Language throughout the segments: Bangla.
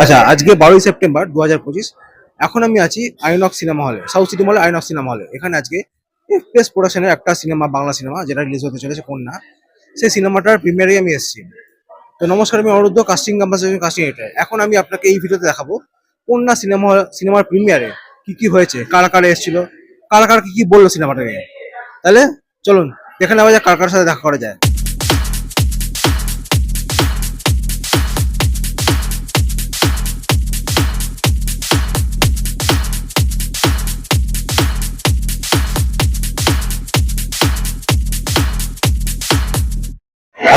আচ্ছা আজকে বারোই সেপ্টেম্বর দু হাজার পঁচিশ। এখন আমি আছি আইনক্স সিনেমা হলে, সাউথ সিটি মলে আইনক্স সিনেমা হলে। এখানে আজকে এফপিএস প্রোডাকশনের একটা সিনেমা, বাংলা সিনেমা, যেটা রিলিজ হতে চলেছে, কন্যা। সেই সিনেমাটার প্রিমিয়ারে আমি এসেছি। তো নমস্কার, আমি অরুদ্ধ কাস্টিং ক্যাম্পাসের কাস্টিং এটার এখন আমি আপনাকে এই ভিডিওতে দেখাবো, কন্যা সিনেমা, সিনেমার প্রিমিয়ারে কি কি হয়েছে, কারা কারা এসেছিল, কারা কারা কি কি বলল সিনেমাটা নিয়ে। তাহলে চলুন, দেখে নেওয়া যায় কার কার সাথে দেখা করা যায়।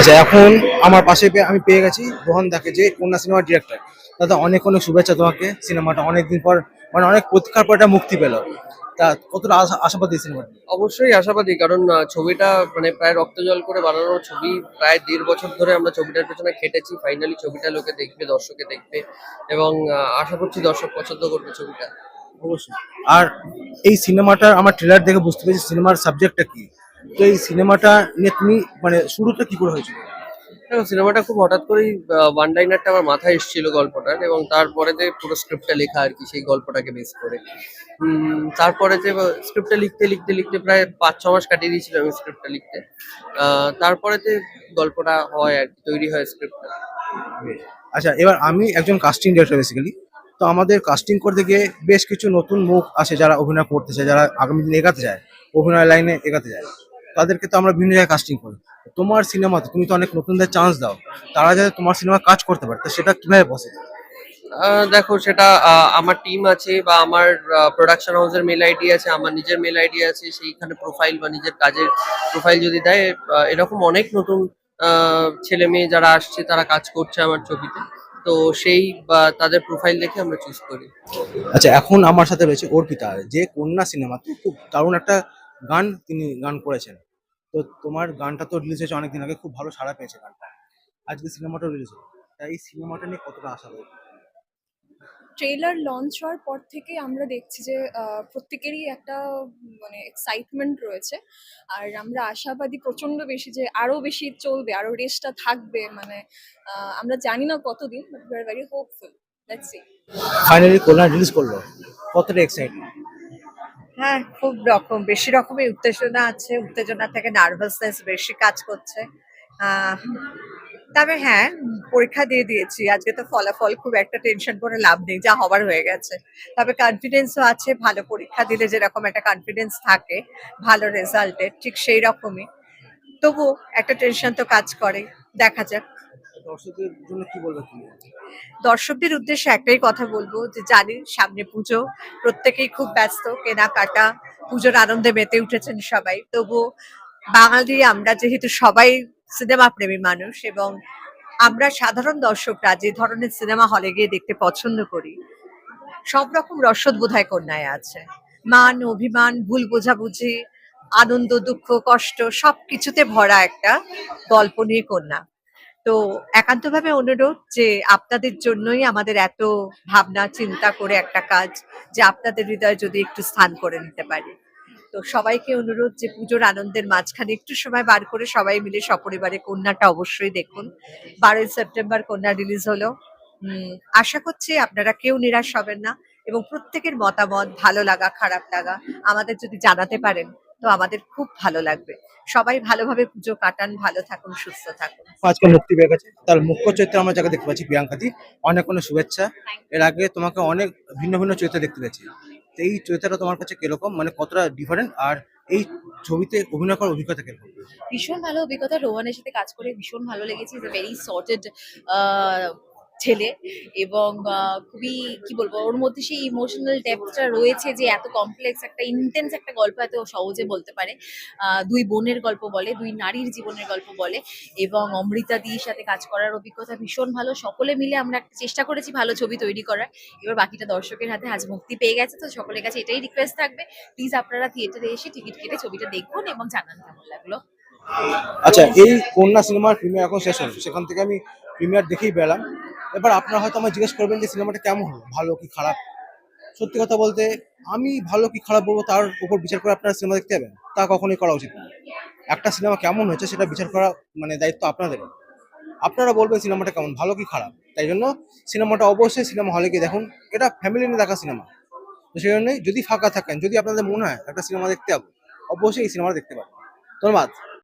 আচ্ছা এখন আমার পাশে আমি পেয়ে গেছি রোহন দাকে যে কন্যা সিনেমার ডিরেক্টর দাদা অনেক অনেক শুভেচ্ছা তোমাকে সিনেমাটা। অনেকদিন পর মানে অনেক প্রতীক্ষার পর এটা মুক্তি পেল। তা কতটা আশা- আশাবাদী সিনেমাটা? অবশ্যই আশাবাদী কারণ ছবিটা মানে প্রায় রক্ত জল করে বানানো ছবি প্রায় দেড় বছর ধরে আমরা ছবিটার পেছনে খেটেছি। ফাইনালি ছবিটা লোকে দেখবে দর্শকে দেখবে এবং আশা করছি দর্শক পছন্দ করবে ছবিটা। অবশ্যই। আর এই সিনেমাটার আমার ট্রেলার দেখে বুঝতে পেরেছি সিনেমার সাবজেক্টটা কি? তো এই সিনেমাটা নিয়ে তুমি মানে শুরুটা কি করে হয়েছিল? দেখো সিনেমাটা খুব হঠাৎ করেই ওয়ান লাইনারটা আমার মাথায় এসেছিল গল্পটার এবং তারপরে যে পুরো স্ক্রিপ্টটা লেখা আর কি সেই গল্পটাকে বেস করে। তারপরে যে স্ক্রিপ্টটা লিখতে লিখতে লিখতে প্রায় পাঁচ ছ মাস কাটিয়ে দিয়েছিল আমি স্ক্রিপ্টটা লিখতে। তারপরে যে গল্পটা হয় আর কি তৈরি হয় স্ক্রিপ্টটা আচ্ছা এবার আমি একজন কাস্টিং ডিরেক্টর বেসিক্যালি তো আমাদের কাস্টিং করতে গিয়ে বেশ কিছু নতুন মুখ আসে যারা অভিনয় করতে চায় যারা আগামী দিনে এগাতে যায় অভিনয় লাইনে এগাতে যায় তাদেরকে তো আমরা বিভিন্ন জায়গায় কাস্টিং করি। তোমার সিনেমাতে তুমি তো অনেক নতুনদের চান্স দাও তারা যাতে তোমার সিনেমা কাজ করতে পারে তো সেটা কীভাবে বসে দেখো সেটা আমার টিম আছে বা আমার প্রোডাকশন হাউসের মেল আইডি আছে আমার নিজের মেল আইডি আছে সেইখানে প্রোফাইল বা নিজের কাজের প্রোফাইল যদি দেয় এরকম অনেক নতুন ছেলে মেয়ে যারা আসছে তারা কাজ করছে আমার ছবিতে। তো সেই বা তাদের প্রোফাইল দেখে আমরা চুজ করি। আচ্ছা এখন আমার সাথে রয়েছে অর্পিতা যে কন্যা সিনেমাতে খুব দারুণ একটা গান তিনি গান করেছেন। তো তোমার গানটা তো রিলিজ হয়েছে অনেকদিন আগে খুব ভালো সাড়া পেয়েছে গানটা। আজকে সিনেমাটা রিলিজ হলো। তা এই সিনেমাটা নিয়ে কতটা আশা রয়েছে? ট্রেলার লঞ্চ হওয়ার পর থেকে আমরা দেখছি যে প্রত্যেকেরই একটা মানে এক্সাইটমেন্ট রয়েছে। আর আমরা আশাবাদী প্রচণ্ড বেশি যে আরও বেশি চলবে আরও রেসটা থাকবে মানে আমরা জানি না কতদিন but we are very hopeful let's see finally Kola release করল। কতটা এক্সাইটেড হ্যাঁ খুব রকম। বেশি রকমের উত্তেজনা আছে। উত্তেজনা থেকে নার্ভাসনেস বেশি কাজ করছে। তবে হ্যাঁ পরীক্ষা দিয়ে দিয়েছি। আজকে তো ফলাফল খুব একটা টেনশন করে লাভ নেই, যা হবার হয়ে গেছে। তবে কনফিডেন্সও আছে, ভালো পরীক্ষা দিলে যেরকম একটা কনফিডেন্স থাকে, ভালো রেজাল্টের ঠিক সেই রকমই। তবু একটা টেনশন তো কাজ করে দেখা যাক। দর্শকদের জন্য কি বলবে তুমি? দর্শকদের উদ্দেশ্যে একটাই কথা বলব যে জানি সামনে পুজো, প্রত্যেকেই খুব ব্যস্ত কেনাকাটা পুজোর আনন্দে মেতে উঠেছেন সবাই। তবু বাঙালি আমরা যেহেতু সবাই সিনেমা প্রেমী মানুষ এবং আমরা সাধারণ দর্শকরা যে ধরনের সিনেমা হলে গিয়ে দেখতে পছন্দ করি, সব রকম রসদ বোধহয় কন্যায় আছে। মান, অভিমান, ভুল বোঝাবুঝি, আনন্দ, দুঃখ, কষ্ট সব কিছুতে ভরা একটা গল্প নিয়ে কন্যা। তো একান্তভাবে অনুরোধ যে আপনাদের জন্যই আমাদের এত ভাবনা, চিন্তা করে একটা কাজ যে আপনাদের হৃদয়ে যদি একটু স্থান করে নিতে পারি। তো সবাইকে অনুরোধ যে পুজোর আনন্দের মাঝখানে একটু সময় বার করে সবাই মিলে সপরিবারে কন্যাটা অবশ্যই দেখুন। বারোই সেপ্টেম্বর কন্যা রিলিজ হলো। আশা করছি আপনারা কেউ নিরাশ হবেন না এবং প্রত্যেকের মতামত, ভালো লাগা, খারাপ লাগা আমাদের যদি জানাতে পারেন তো আমাদের খুব ভালো লাগবে। সবাই ভালোভাবে পুজো কাটান ভালো থাকুন সুস্থ থাকুন। আজকে মুক্তি পেয়ে গেছে। তার মুখ্য চরিত্রে আমরা যাকে দেখতে পাচ্ছি প্রিয়াঙ্কাদি অনেক অনেক শুভেচ্ছা। এর আগে তোমাকে অনেক ভিন্ন ভিন্ন চরিত্র দেখতে পেয়েছি। তো এই চরিত্রটা তোমার কাছে কীরকম? মানে কতটা ডিফারেন্ট আর এই ছবিতে অভিনয় করার অভিজ্ঞতা কীরকম? ভীষণ ভালো অভিজ্ঞতা। রোহানের সাথে কাজ করে ভীষণ ভালো লেগেছে। ইজ ভেরি সর্টেড ছেলে এবং খুবই, কি বলব, ওর মধ্যে সেই ইমোশনাল ডেপথটা রয়েছে যে এত কমপ্লেক্স একটা ইন্টেন্স একটা গল্প এত সহজে বলতে পারে। দুই বোনের গল্প বলে, দুই নারীর জীবনের গল্প বলে এবং অমৃতা দির সাথে কাজ করার অভিজ্ঞতা ভীষণ ভালো। সকলে মিলে আমরা একটা চেষ্টা করেছি ভালো ছবি তৈরি করার। এবার বাকিটা দর্শকের হাতে আজ মুক্তি পেয়ে গেছে, তো সকলের কাছে এটাই রিকোয়েস্ট থাকবে। প্লিজ আপনারা থিয়েটারে এসে টিকিট কেটে ছবিটা দেখুন এবং জানান কেমন লাগল। আচ্ছা এই কন্যা সিনেমার প্রিমিয়ার এখন শেষ হলো সেখান থেকে আমি প্রিমিয়ার দেখেই পেলাম এবার আপনারা হয়তো আমায় জিজ্ঞেস করবেন যে সিনেমাটা কেমন হলো? ভালো কি খারাপ? সত্যি কথা বলতে, আমি ভালো কি খারাপ বলব তার উপর বিচার করে আপনারা সিনেমা দেখতে যাবেন। তা কখনোই করা উচিত একটা সিনেমা কেমন হয়েছে সেটা বিচার করা মানে দায়িত্ব আপনাদের। আপনারা বলবেন সিনেমাটা কেমন, ভালো কি খারাপ? তাই জন্য সিনেমাটা অবশ্যই সিনেমা হলে গিয়ে দেখুন, এটা ফ্যামিলি নিয়ে দেখা সিনেমা। তো সেই জন্যই যদি ফাঁকা থাকেন, যদি আপনাদের মনে হয় একটা সিনেমা দেখতে যাব, অবশ্যই এই সিনেমাটা দেখতে পাবেন ধন্যবাদ।